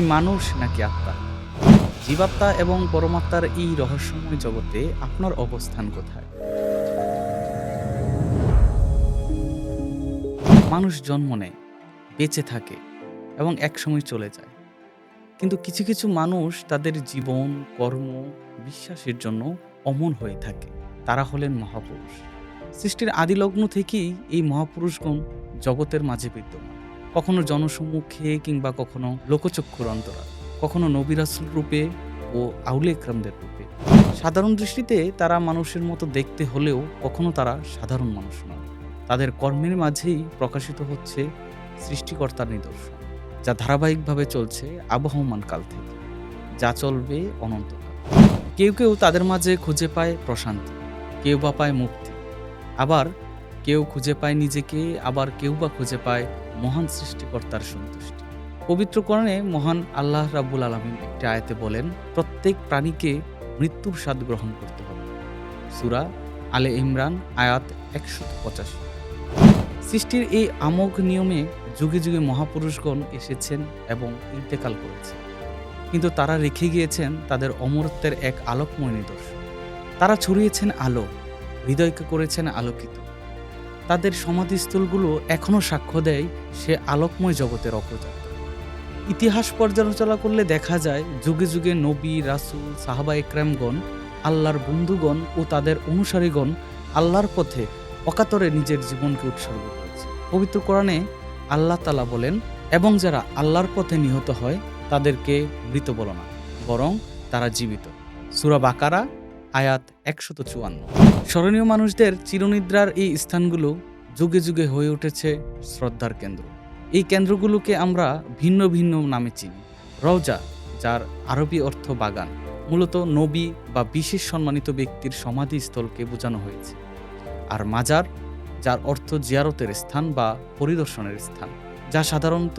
আপনি মানুষ নাকি আত্মা? জীবাত্মা এবং পরমাত্মার এই রহস্যময় জগতে আপনার অবস্থান কোথায়? মানুষ জন্ম নেয়, বেঁচে থাকে এবং একসময় চলে যায়। কিন্তু কিছু কিছু মানুষ তাদের জীবন, কর্ম, বিশ্বাসের জন্য অমন হয়ে থাকে। তারা হলেন মহাপুরুষ। সৃষ্টির আদিলগ্ন থেকেই এই মহাপুরুষগণ জগতের মাঝে বিদ্যমান। কখনো জনসম্মুখে কিংবা কখনো লোকচক্ষুর অন্তরা কখনো নবিরাসুল রূপে ও আউলে একরামদের রূপে। সাধারণ দৃষ্টিতে তারা মানুষের মতো দেখতে হলেও কখনো তারা সাধারণ মানুষ নয়। তাদের কর্মের মাঝেই প্রকাশিত হচ্ছে সৃষ্টিকর্তার নিদর্শন, যা ধারাবাহিকভাবে চলছে আবহমান কাল থেকে, যা চলবে অনন্তকাল। কেউ কেউ তাদের মাঝে খুঁজে পায় প্রশান্তি, কেউ বা পায় মুক্তি। আবার কেউ খুঁজে পায় নিজেকে, আবার কেউ বা খুঁজে পায় মহান সৃষ্টিকর্তার সন্তুষ্টি। পবিত্র কোরআনে মহান আল্লাহ রাব্বুল আলমিন একটি আয়াতে বলেন, প্রত্যেক প্রাণীকে মৃত্যুর স্বাদ গ্রহণ করতে হবে। সুরা আলে ইমরান, আয়াত একশো পঁচাশি। সৃষ্টির এই আমোঘ নিয়মে যুগে যুগে মহাপুরুষগণ এসেছেন এবং ইন্তেকাল করেছেন। কিন্তু তারা রেখে গিয়েছেন তাদের অমরত্বের এক আলোকময় নিদর্শন। তারা ছড়িয়েছেন আলো, হৃদয়কে করেছেন আলোকিত। তাদের সমাধিস্থলগুলো এখনও সাক্ষ্য দেয় সে আলোকময় জগতের অগ্রযাত্রা ইতিহাস পর্যালোচনা করলে দেখা যায়, যুগে যুগে নবী, রাসুল, সাহাবা একরামগণ, আল্লাহর বন্ধুগণ ও তাদের অনুসারীগণ আল্লাহর পথে অকাতরে নিজের জীবনকে উৎসর্গ করেছে। পবিত্র কোরআনে আল্লাহ তালা বলেন, এবং যারা আল্লাহর পথে নিহত হয়, তাদেরকে মৃত বলো না, বরং তারা জীবিত। সুরা বাকারা, আয়াত একশত চুয়ান্ন। স্মরণীয় মানুষদের চিরনিদ্রার এই স্থানগুলো যুগে যুগে হয়ে উঠেছে শ্রদ্ধার কেন্দ্র। এই কেন্দ্রগুলোকে আমরা ভিন্ন ভিন্ন নামে চিনি। রওজা, যার আরবি অর্থ বাগান, মূলত নবী বা বিশেষ সম্মানিত ব্যক্তির সমাধিস্থলকে বোঝানো হয়েছে। আর মাজার, যার অর্থ জিয়ারতের স্থান বা পরিদর্শনের স্থান, যা সাধারণত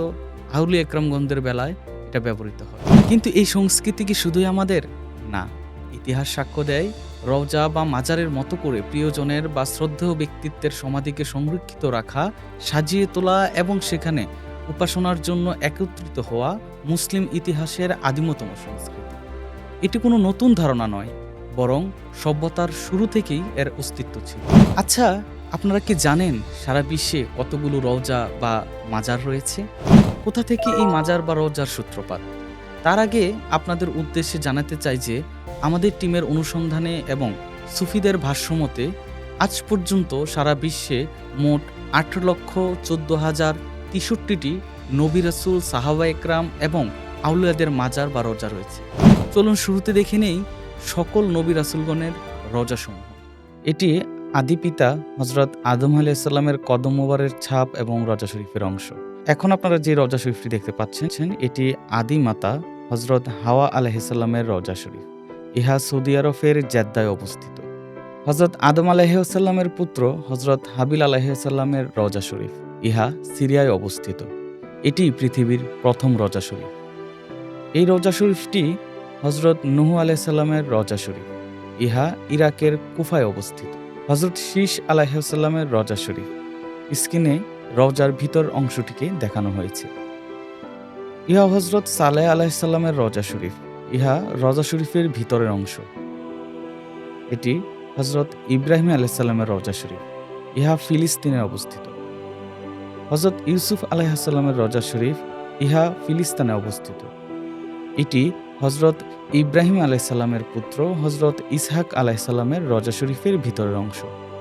আউলি একরামগঞ্জের বেলায় এটা ব্যবহৃত হয়। কিন্তু এই সংস্কৃতি কি শুধুই আমাদের? না, ইতিহাস সাক্ষ্য দেয় রওজা বা মাজারের মতো করে প্রিয়জনের বা শ্রদ্ধেয় ব্যক্তিত্বের সমাধিকে সংরক্ষিত রাখা, সাজিয়ে তোলা এবং সেখানে উপাসনার জন্য একত্রিত হওয়া মুসলিম ইতিহাসের আদিমতম সংস্কৃতি। এটি কোনো নতুন ধারণা নয়, বরং সভ্যতার শুরু থেকেই এর অস্তিত্ব ছিল। আচ্ছা আপনারা কি জানেন সারা বিশ্বে কতগুলো রওজা বা মাজার রয়েছে? কোথা থেকে এই মাজার বা রওজার সূত্রপাত? তার আগে আপনাদের উদ্দেশ্যে জানাতে চাই যে আমাদের টিমের অনুসন্ধানে এবং সুফিদের ভাষ্যমতে, আজ পর্যন্ত সারা বিশ্বে মোট আট লক্ষ চোদ্দ হাজার তেষট্টিটি নবী রসুল সাহাবা একরাম এবং আউলিয়াদের মাজার বা রজা রয়েছে। চলুন শুরুতে দেখে নেই সকল নবী রাসুলগণের রজাসমূহ। এটি আদি পিতা হজরত আদম আলি ইসলামের কদম মোবারের ছাপ এবং রজা শরীফের অংশ। এখন আপনারা যে রজা শরীফটি দেখতে পাচ্ছেন, এটি আদি মাতা হজরত হাওয়া আলাহিসাল্লামের রজা শরীফ। ইহা সৌদি আরবের জেদ্দায় অবস্থিত। হজরত আদম আলাহিসাল্লামের পুত্র হজরত হাবিল আলাহিসাল্লামের রজা শরীফ, ইহা সিরিয়ায় অবস্থিত। এটি পৃথিবীর প্রথম রজা শরীফ। এই রজা শরীফটি হজরত নুহু আলাইসাল্লামের রজা শরীফ, ইহা ইরাকের কুফায় অবস্থিত। হজরত শীষ আলাহিসাল্লামের রজা শরীফ স্ক্রিনে রজার ভিতর অংশটিকে দেখানো হয়েছে। ইহা হজরত সালেহ আলাহিসাল্লামের রজা শরীফ ইহা রজা শরীফের ভিতরের অংশ। এটি হজরত ইব্রাহিম আলাইসাল্লামের রজা শরীফ। ইহা ফিলিস্তিনে অবস্থিত। হজরত ইউসুফ আলাইসাল্লামের রজা শরীফ ইহা ফিলিস্তানে অবস্থিত। এটি হজরত ইব্রাহিম আলাইসাল্লামের পুত্র হজরত ইসহাক আলাইসাল্লামের রজা শরীফের ভিতরের অংশ।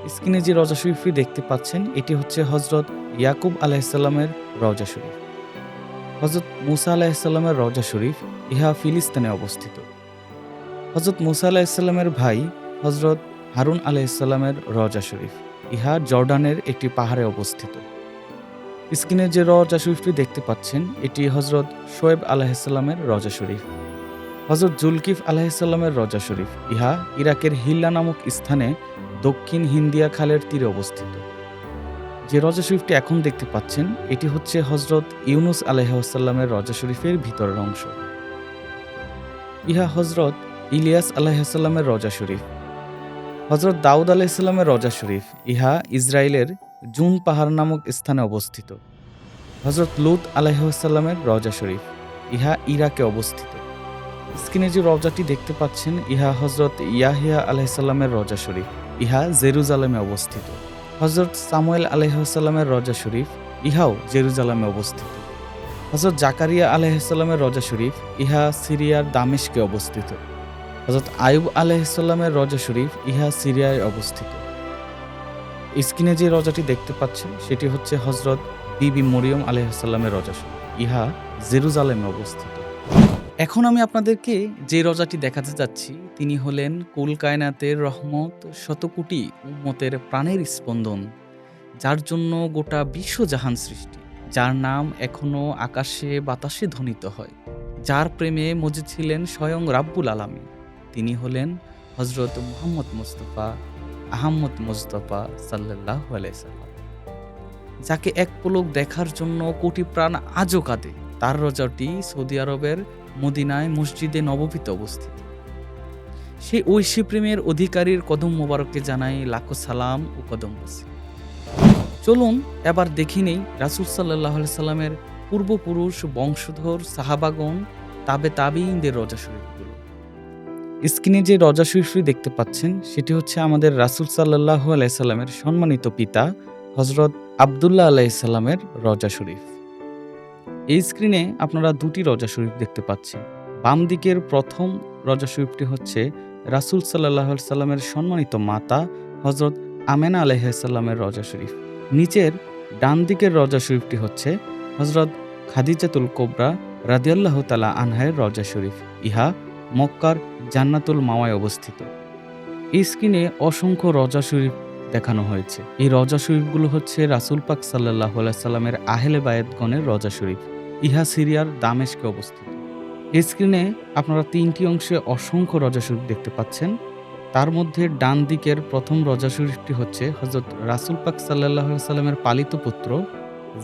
স্ক্রিনে যে রজা শরীফটি দেখতে পাচ্ছেন, এটি হচ্ছে হজরত ইয়াকুব আলাইসাল্লামের রজা শরীফ। হজরত মুসা আলাহিসাল্লামের রজা শরীফ ইহা ফিলিস্তানে অবস্থিত। হজরত মুসা আলাহিসাল্লামের ভাই হজরত হারুন আলাইসাল্লামের রজা শরীফ ইহা জর্ডানের একটি পাহাড়ে অবস্থিত। স্ক্রিনে যে রজা শরীফটি দেখতে পাচ্ছেন, এটি হজরত শোয়েব আলাহিসাল্লামের রজা শরীফ। হজরত জুলকিফ আলাহিসাল্লামের রজা শরীফ ইহা ইরাকের হিল্লা নামক স্থানে দক্ষিণ হিন্দিয়া খালের তীরে অবস্থিত। যে রজা শরীফটি এখন দেখতে পাচ্ছেন, এটি হচ্ছে হজরত ইউনুস আলাইসাল্লামের রজা শরীফের ভিতরের অংশ। ইহা হজরত ইলিয়াস আলাইসাল্লামের রজা শরীফ। হজরত দাউদ আলাইসাল্লামের রজা শরীফ, ইহা ইসরায়েলের জুন পাহাড় নামক স্থানে অবস্থিত। হজরত লুত আলাইসাল্লামের রজা শরীফ, ইহা ইরাকে অবস্থিত। স্ক্রিনে যে রজাটি দেখতে পাচ্ছেন, ইহা হজরত ইয়াহিয়া আলাইসাল্লামের রজা শরীফ, ইহা জেরুজালেমে অবস্থিত। হজরত সামুয়েল আলহামের রজা শরীফ, ইহাও জেরুজালামে অবস্থিত। হজরত জাকারিয়া আলহামের রজা শরীফ, ইহা সিরিয়ার দামেশকে অবস্থিত। হজরত আয়ুব আলহামের রজা শরীফ, ইহা সিরিয়ায় অবস্থিত। স্ক্রিনে যে রজাটি দেখতে পাচ্ছেন, সেটি হচ্ছে হজরত বিবি মরিয়ম আলহামের রজা শরীফ, ইহা জেরুজালেমে অবস্থিত। এখন আমি আপনাদেরকে যে রজাটি দেখাতে যাচ্ছি তিনি হলেন কুল কায়নাতের রহমত শতকোটি উম্মতের প্রাণের স্পন্দন, যার জন্য গোটা বিশ্বজাহান সৃষ্টি, যার নাম এখনও আকাশে বাতাসে ধ্বনিত হয়। যার প্রেমে মজে ছিলেন স্বয়ং রাব্বুল আলামী তিনি হলেন হজরত মোহাম্মদ মুস্তফা আহম্মদ মুস্তফা সাল্লাহ আলাইসাল্লাম যাকে এক পলক দেখার জন্য কোটি প্রাণ আজও কাঁদে। তার রজাটি সৌদি আরবের মদিনায় মসজিদে নববীতে অবস্থিত। সেই ঐশী প্রেমের অধিকারীর কদম মোবারককে জানাই লাখো সালাম ও কদম বসি। চলুন, এবার দেখি নেই রাসুল সাল্লাহ সাল্লামের পূর্বপুরুষ, বংশধর সাহাবাগন তাবে তাবিইনদের রজা শরীফগুলো। স্ক্রিনে যে রজা শরীফটি দেখতে পাচ্ছেন, সেটি হচ্ছে আমাদের রাসুল সাল্লাহ আলাইসাল্লামের সম্মানিত পিতা হজরত আবদুল্লাহ আলাইসাল্লামের রজা শরীফ। এই স্ক্রিনে আপনারা দুটি রজা শরীফ দেখতে পাচ্ছেন। বাম দিকের প্রথম রজা শরীফটি হচ্ছে রাসুল সাল্লাহ সাল্লামের সম্মানিত মাতা হজরত আমেনা আলহামের রজা শরীফ। নিচের ডান দিকের রজা শরীফটি হচ্ছে হজরত খাদিজাতুল কোবরা রাদিয়াল্লাহ তালা আনহায়ের রজা শরীফ। ইহা মক্কার জান্নাতুল মাওয়ায় অবস্থিত। এই স্ক্রিনে অসংখ্য রজা শরীফ দেখানো হয়েছে। এই রজা শরীফগুলো হচ্ছে রাসুল পাক সাল্লাহ সাল্লামের আহেলে বায়েতগণের রজা শরীফ। ইহা সিরিয়ার দামেশকে অবস্থিত। স্ক্রিনে আপনারা তিনটি অংশে অসংখ্য রজা শরীফ দেখতে পাচ্ছেন। তার মধ্যে ডান দিকের প্রথম রজা শরীফটি হচ্ছে হজরত রাসুল পাক সাল্লাহ সাল্লামের পালিত পুত্র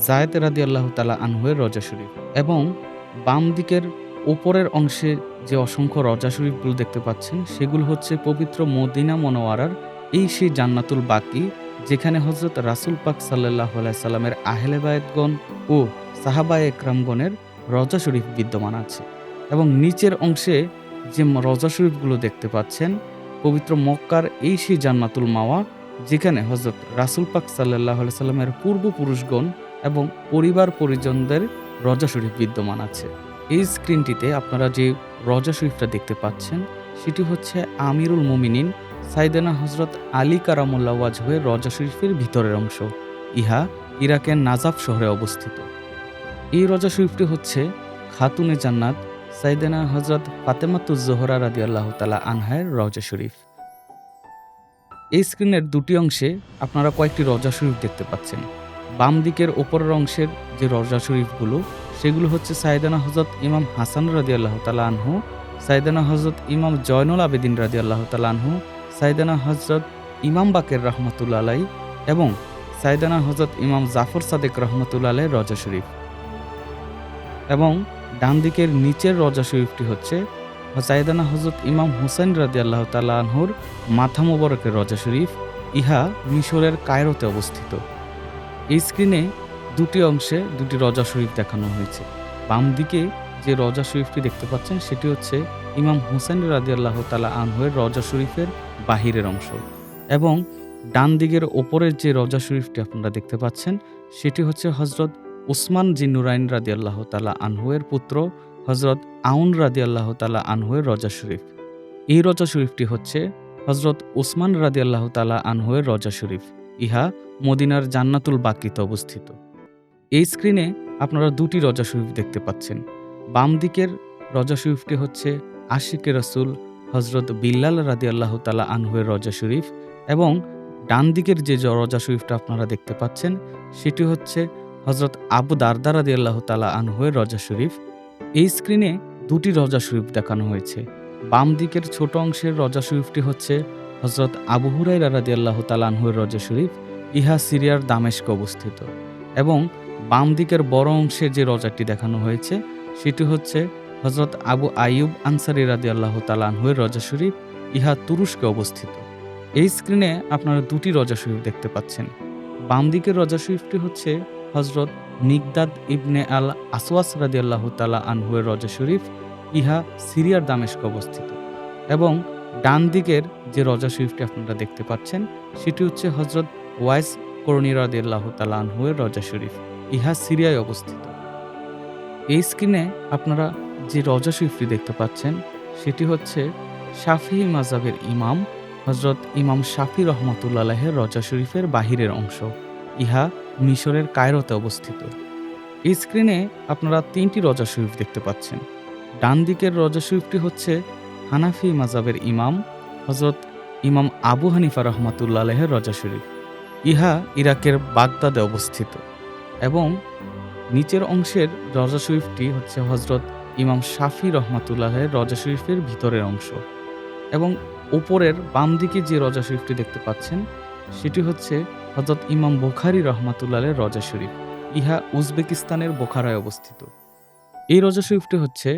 জায়দ রাদি আল্লাহ তালা আনহুয়ের রজা শরীফ এবং বাম দিকের ওপরের অংশে যে অসংখ্য রজা শরীফগুলো দেখতে পাচ্ছেন, সেগুলো হচ্ছে পবিত্র মদিনা মনোয়ারার এই সেই জান্নাতুল বাকি, যেখানে হজরত রাসুল পাক সাল্লাহ সাল্লামের আহলে বায়তগণ ও সাহাবা একরামগণের রজা শরীফ বিদ্যমান আছে। এবং নিচের অংশে যে রজা শরীফগুলো দেখতে পাচ্ছেন, পবিত্র মক্কার এই সেই জান্নাতুল মাওয়া, যেখানে হজরত রাসুল পাক সাল্লাহ সাল্লামের পূর্বপুরুষগণ এবং পরিবার পরিজনদের রজা শরীফ বিদ্যমান আছে। এই স্ক্রিনটিতে আপনারা যে রজা শরীফটা দেখতে পাচ্ছেন, সেটি হচ্ছে আমিরুল মুমিনিন সাইদানা হজরত আলী কারামুল্লা ওয়াজহের রজা শরীফের ভিতরের অংশ। ইহা ইরাকের নাজাফ শহরে অবস্থিত। এই রজা শরীফটি হচ্ছে খাতুনে জান্নাত সাইদানা হজরত ফাতেমাতুজ্জোহরা রাদি আল্লাহ তালা আনহায়ের রজা শরীফ এই স্ক্রিনের দুটি অংশে আপনারা কয়েকটি রজা শরীফ দেখতে পাচ্ছেন। বাম দিকের ওপরের অংশের যে রজা শরীফগুলো, সেগুলো হচ্ছে সাইদানা হজরত ইমাম হাসান রাদি আল্লাহ আনহু সাইদানা হজরত ইমাম জয়নুল আবেদিন রাদি আল্লাহ আনহু সাইদানা হজরত ইমাম বাকের রহমতুল্লা আলাই এবং সাইদানা হজরত ইমাম জাফর সাদেক রহমতুল্লা আলাই রজা শরীফ। এবং ডান দিকের নিচের রজা শরীফটি হচ্ছে সাইদানা হজরত ইমাম হুসেন রাদি আল্লাহ তালা আনহুর মাথা মোবারকের রজা শরীফ, ইহা মিশরের কায়রোতে অবস্থিত। এই স্ক্রিনে দুটি অংশে দুটি রজা শরীফ দেখানো হয়েছে। বাম দিকে যে রজা শরীফটি দেখতে পাচ্ছেন, সেটি হচ্ছে ইমাম হুসেন রাদি আল্লাহ তালা আনহুয়ের রজা শরীফের বাহিরের অংশ এবং ডান দিকের ওপরের যে রজা শরীফটি আপনারা দেখতে পাচ্ছেন, সেটি হচ্ছে হজরত উসমান জিন্নুরাইন রাদি আল্লাহ তালা আনহুয়ের পুত্র হজরত আউন রাদি আল্লাহ তালা আনহুয়ের রজা শরীফ। এই রজা শরীফটি হচ্ছে হজরত উসমান রাদি আল্লাহ তালা আনহুয়ের রজা শরীফ। ইহা মদিনার জান্নাতুল বাকিতে অবস্থিত। এই স্ক্রিনে আপনারা দুটি রজা শরীফ দেখতে পাচ্ছেন। বাম দিকের রজা শরীফটি হচ্ছে আশিকে রসুল হজরত বিল্লাল রাদি আল্লাহ তালা আনহুয়ের রজা শরীফ এবং ডান দিকের যে রজা শরীফটা আপনারা দেখতে পাচ্ছেন সেটি হচ্ছে হজরত আবু দারদা রাদি আল্লাহ তালা আনহুয়ের রজা শরীফ, এই স্ক্রিনে দুটি রজা শরীফ দেখানো হয়েছে। বাম দিকের ছোট অংশের রজা শরীফটি হচ্ছে হজরত আবু হুরাই রাদি আল্লাহ তালা আনহুয়ের রজা শরীফ, ইহা সিরিয়ার দামেশকে অবস্থিত। এবং বাম দিকের বড় অংশের যে রজাটি দেখানো হয়েছে, সেটি হচ্ছে হজরত আবু আইয়ুব আনসারি রাদি আল্লাহ তালানহুয়ের রজা শরীফ, ইহা তুরস্কে অবস্থিত। এই স্ক্রিনে আপনারা দুটি রজা শরীফ দেখতে পাচ্ছেন। বাম দিকের রজা শরীফটি হচ্ছে হজরত মিগদাদ ইবনে আল আসওয়াস রাদিয়াল্লাহ তালা আনহুয়ের রজা শরীফ ইহা সিরিয়ার দামেস্ক অবস্থিত এবং ডান দিকের যে রজা শরীফটি আপনারা দেখতে পাচ্ছেন, সেটি হচ্ছে হজরত ওয়াইস করণী রাদিয়াল্লাহ তালা আনহুয়ের রজা শরীফ, ইহা সিরিয়ায় অবস্থিত। এই স্ক্রিনে আপনারা যে রজা শরীফটি দেখতে পাচ্ছেন, সেটি হচ্ছে শাফি মাজাবের ইমাম হজরত ইমাম শাফি রহমতুল্লাহের রজা শরীফের বাহিরের অংশ। ইহা মিশরের কায়রোতে অবস্থিত। এই স্ক্রিনে আপনারা তিনটি রজা শরীফ দেখতে পাচ্ছেন। ডান দিকের রজা শরীফটি হচ্ছে হানাফি মাজাবের ইমাম হজরত ইমাম আবু হানিফা রহমতুল্লাহের রজা শরীফ। ইহা ইরাকের বাগদাদে অবস্থিত এবং নিচের অংশের রজা শরীফটি হচ্ছে হজরত ইমাম শাফি রহমাতুল্লাহের রজা শরীফের ভিতরের অংশ। এবং উপরের বাম দিকে যে রজা শরীফটি দেখতে পাচ্ছেন, সেটি হচ্ছে হজরত ইমাম বোখারি রহমাতুল্লাহের রজা শরীফ। ইহা উজবেকিস্তানের বোখারায় অবস্থিত। এই রজা শরীফটি হচ্ছে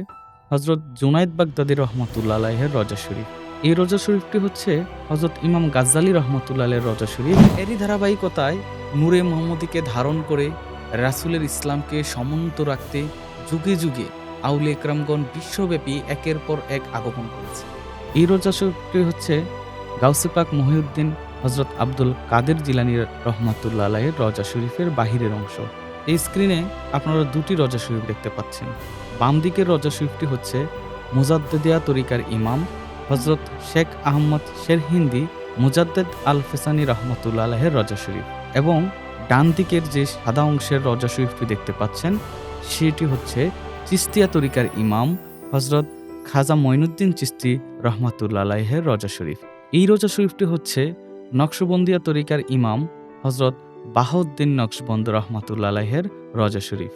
হজরত জুনাইদ বাগদাদি রহমতুল্লাহের রজা শরীফ। এই রজা শরীফটি হচ্ছে হজরত ইমাম গাজ্জালি রহমতুল্লাহের রজা শরীফ। এরই ধারাবাহিকতায় নূরে মোহাম্মদীকে ধারণ করে রাসুলের ইসলামকে সমুন্নত রাখতে যুগে যুগে আউলে একরামগণ বিশ্বব্যাপী একের পর এক আগমন করেছে। এই রোজা শরীফটি হচ্ছে গাউসিপাক মহিউদ্দিন হজরত আব্দুল কাদের জিলানি রহমাতুল্লাহ আলাহের রজা শরীফের বাহিরের অংশ। এই স্ক্রিনে আপনারা দুটি রজা শরীফ দেখতে পাচ্ছেন। বাম দিকের রজা শরীফটি হচ্ছে মুজাদ্দিয়া তরিকার ইমাম হজরত শেখ আহমদ শের হিন্দি মুজাদ্দেদ আল ফেসানি রহমতুল্লাহ আলাহের রজা শরীফ এবং ডান দিকের যে সাদা অংশের রজা শরীফটি দেখতে পাচ্ছেন, সেটি হচ্ছে চিস্তিয়া তরিকার ইমাম হজরত খাজা মঈনুদ্দিন চিস্তি রহমাতুল্লাহ আলাইহের রজা শরীফ। এই রজা শরীফটি হচ্ছে নকশবন্দিয়া তরিকার ইমাম হজরত বাহাউদ্দিন নকশবন্দ রহমাতুল্লাহ আলাইহের রজা শরীফ।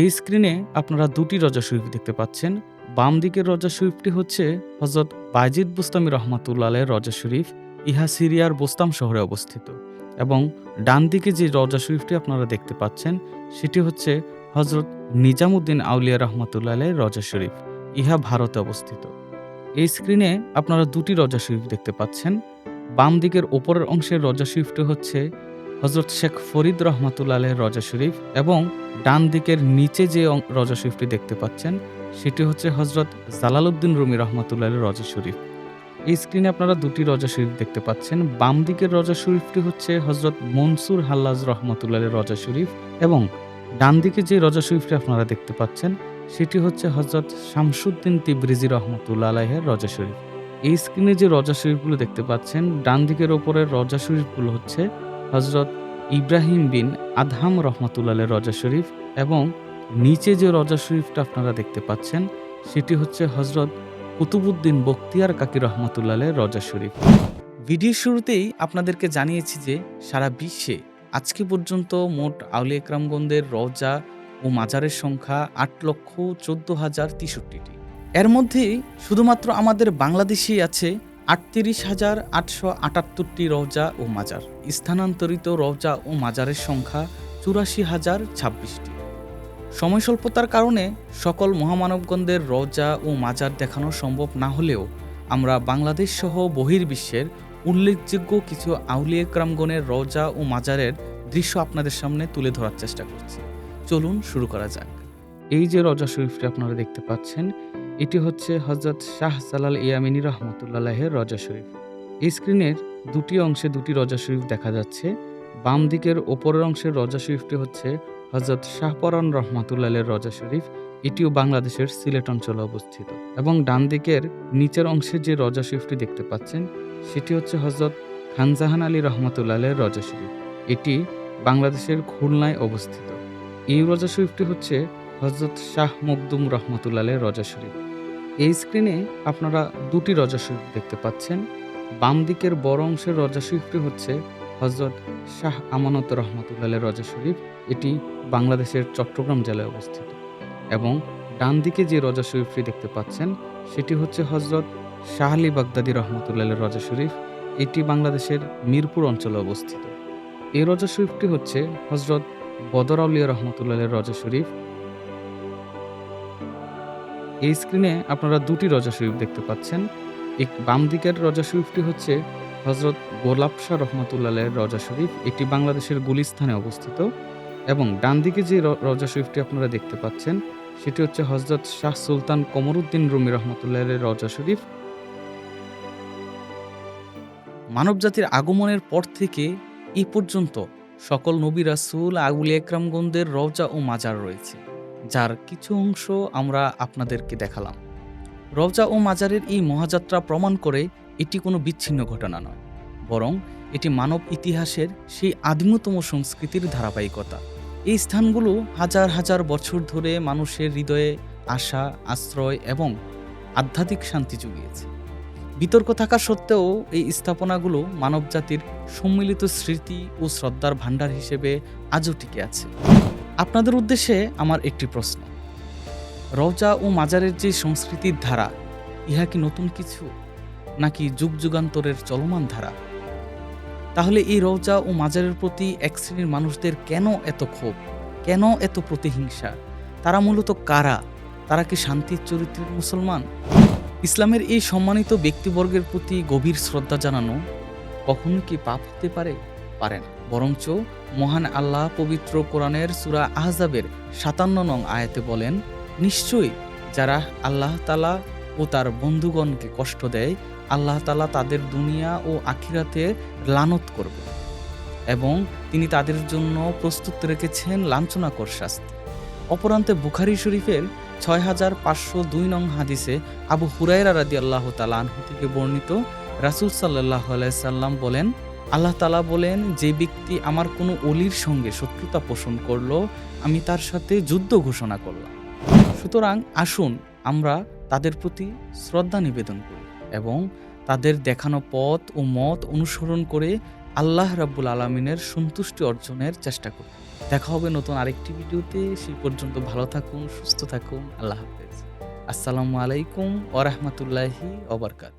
এই স্ক্রিনে আপনারা দুটি রজা শরীফ দেখতে পাচ্ছেন। বাম দিকের রজা শরীফটি হচ্ছে হজরত বাইজিদ বুস্তামি রহমাতুল্লাহ আলাইয়ের রজা শরীফ, ইহা সিরিয়ার বোস্তাম শহরে অবস্থিত। এবং ডান দিকে যে রজা শরীফটি আপনারা দেখতে পাচ্ছেন, সেটি হচ্ছে হজরত নিজামুদ্দিন আউলিয়া রহমতুল্লাহ রজা শরীফ, ইহা ভারতে অবস্থিত। এই স্ক্রিনে আপনারা দুটি রজা শরীফ দেখতে পাচ্ছেন। বাম দিকের ওপরের অংশের রজা শরীফটি হচ্ছে হজরত শেখ ফরিদ রহমাতুল্লাহ আলাইয়ের রজা শরীফ এবং ডান দিকের নিচে যে রজা শরীফটি দেখতে পাচ্ছেন, সেটি হচ্ছে হজরত জালালউদ্দিন রুমি রহমাতুল্লাহ আলাইয়ের রজা শরীফ। এই স্ক্রিনে আপনারা দুটি রজা শরীফ দেখতে পাচ্ছেন। বাম দিকের রজা শরীফটি হচ্ছে হজরত মনসুর হাল্লাজ রহমতুল্লাহ আলাইয়ের রজা শরীফ এবং ডান দিকে যে রজা শরীফটি আপনারা দেখতে পাচ্ছেন, সেটি হচ্ছে হজরত শামসুদ্দিন তিবরিজি রহমতুল্লাহ আলাইহের রজা শরীফ। এই স্ক্রিনে যে রজা শরীফগুলো দেখতে পাচ্ছেন, ডান দিকের ওপরের রজা শরীফগুলো হচ্ছে হজরত ইব্রাহিম বিন আদহাম রহমতুল্লাহ আলাইয়ের রজা শরীফ এবং নিচে যে রজা শরীফটা আপনারা দেখতে পাচ্ছেন, সেটি হচ্ছে হজরত কুতুবুদ্দিন বখতিয়ার কাকি রহমতুল্লাহ আলাইয়ের রজা শরীফ। ভিডিও শুরুতেই আপনাদেরকে জানিয়েছি যে সারা বিশ্বে আজকে পর্যন্ত মোট আউলিয়া একরামগঞ্জের রজা ও মাজারের সংখ্যা আট লক্ষ চোদ্দ হাজার তেষট্টিটি। এর মধ্যে শুধুমাত্র আমাদের বাংলাদেশেই আছে আটত্রিশ হাজার আটশো আটাত্তরটি রওজা ও মাজার। স্থানান্তরিত রওজা ও মাজারের সংখ্যা চুরাশি হাজার ছাব্বিশটি। সময় স্বল্পতার কারণে সকল মহামানবগণদের রওজা ও মাজার দেখানো সম্ভব না হলেও আমরা বাংলাদেশ সহ বহির্বিশ্বের উল্লেখযোগ্য কিছু আউলিয়া ক্রামগণের রওজা ও মাজারের দৃশ্য আপনাদের সামনে তুলে ধরার চেষ্টা করছি। চলুন শুরু করা যাক। এই যে রজা শরীফটি আপনারা দেখতে পাচ্ছেন এটি হচ্ছে হজরত শাহ জালাল ইয়ামিনী রহমতুল্লাহের রজা শরীফ। স্ক্রিনের দুটি অংশে দুটি রজা শরীফ দেখা যাচ্ছে। বাম দিকের ওপরের অংশের রজা শরীফটি হচ্ছে হজরত শাহপরান রহমাতুল্লাহের রজা শরীফ। এটিও বাংলাদেশের সিলেট অঞ্চলে অবস্থিত। এবং ডান দিকের নিচের অংশে যে রজা শরীফটি দেখতে পাচ্ছেন, সেটি হচ্ছে হজরত খানজাহান আলী রহমতুল্লাহের রজা শরীফ। এটি বাংলাদেশের খুলনায় অবস্থিত। এই রজা শরীফটি হচ্ছে হজরত শাহ মকদুম রহমতুল্লাহ রজা শরীফ। এই স্ক্রিনে আপনারা দুটি রজা শরীফ দেখতে পাচ্ছেন। বাম দিকের বড় অংশের রজা শরীফটি হচ্ছে হজরত শাহ আমানত রহমতুল্লাহ রজা শরীফ এটি বাংলাদেশের চট্টগ্রাম জেলায় অবস্থিত। এবং ডান দিকে যে রজা শরীফটি দেখতে পাচ্ছেন, সেটি হচ্ছে হজরত শাহ আলী বাগদাদি রহমতুল্লাহ রজা শরীফ এটি বাংলাদেশের মিরপুর অঞ্চলে অবস্থিত। এই রজা শরীফটি হচ্ছে হজরত বদর আউলিয়া রহমতুল্লাহ রজা শরীফ এই স্ক্রিনে আপনারা দুটি রজা শরীফ দেখতে পাচ্ছেন। এক বাম দিকের রজা শরীফটি হচ্ছে হজরত গোলাপ শাহ রহমতুল্লাহ রজা শরীফ। এটি বাংলাদেশের গুলিস্তানে অবস্থিত এবং ডান দিকে যে র- রওজা শরীফটি আপনারা দেখতে পাচ্ছেন, সেটি হচ্ছে হজরত শাহ সুলতান কমরুদ্দিন রুমি রহমতুল্লাহের রজা শরীফ। মানবজাতির আগমনের পর থেকে এই পর্যন্ত সকল নবী রাসুল আগুল একরামগঞ্জের রজা ও মাজার রয়েছে। যার কিছু অংশ আমরা আপনাদেরকে দেখালাম। রওজা ও মাজারের এই মহাযাত্রা প্রমাণ করে এটি কোনো বিচ্ছিন্ন ঘটনা নয়, বরং এটি মানব ইতিহাসের সেই আদিমতম সংস্কৃতির ধারাবাহিকতা। এই স্থানগুলো হাজার হাজার বছর ধরে মানুষের হৃদয়ে আশা, আশ্রয় এবং আধ্যাত্মিক শান্তি জুগিয়েছে। বিতর্ক থাকা সত্ত্বেও এই স্থাপনাগুলো মানবজাতির সম্মিলিত স্মৃতি ও শ্রদ্ধার ভাণ্ডার হিসেবে আজও টিকে আছে। আপনাদের উদ্দেশ্যে আমার একটি প্রশ্ন। রওজা ও মাজারের যে সংস্কৃতির ধারা, ইহা কি নতুন কিছু? নাকি যুগ যুগান্তরের চলমান ধারা? তাহলে এই রওজা ও মাজারের প্রতি এক শ্রেণির মানুষদের কেন এত ক্ষোভ? কেন এত প্রতিহিংসা? তারা মূলত কারা? তারা কি শান্তির চরিত্রের মুসলমান? ইসলামের এই সম্মানিত ব্যক্তিবর্গের প্রতি গভীর শ্রদ্ধা জানানো কখনো কি পাপ হতে পারে? পারে না। বরঞ্চ মহান আল্লাহ পবিত্র কোরআনের সুরা আহজাবের সাতান্ন নং আয়াতে বলেন, নিশ্চয়ই যারা আল্লাহ তালা ও তার বন্ধুগণকে কষ্ট দেয়, আল্লাহ তালা তাদের দুনিয়া ও আখিরাতে লানত করবে এবং তিনি তাদের জন্য প্রস্তুত রেখেছেন লাঞ্ছনাকর শাস্তি। অপরান্তে বুখারি শরীফের ছয় হাজার পাঁচশো দুই নং হাদিসে আবু হুরাইরা রাদি আল্লাহ তালানহু থেকে বর্ণিত রাসুল সাল্লাহ সাল্লাম বলেন আল্লাহ তালা বলেন, যে ব্যক্তি আমার কোনো অলির সঙ্গে শত্রুতা পোষণ করল, আমি তার সাথে যুদ্ধ ঘোষণা করলাম। সুতরাং আসুন আমরা তাদের প্রতি শ্রদ্ধা নিবেদন করি এবং তাদের দেখানো পথ ও মত অনুসরণ করে আল্লাহ রাব্বুল আলমিনের সন্তুষ্টি অর্জনের চেষ্টা করি। দেখা হবে নতুন আরেকটি ভিডিওতে। সেই পর্যন্ত ভালো থাকুন, সুস্থ থাকুন। আল্লাহ হাফেজ। আসসালামু আলাইকুম ওরহমতুল্লাহি ওবরকাত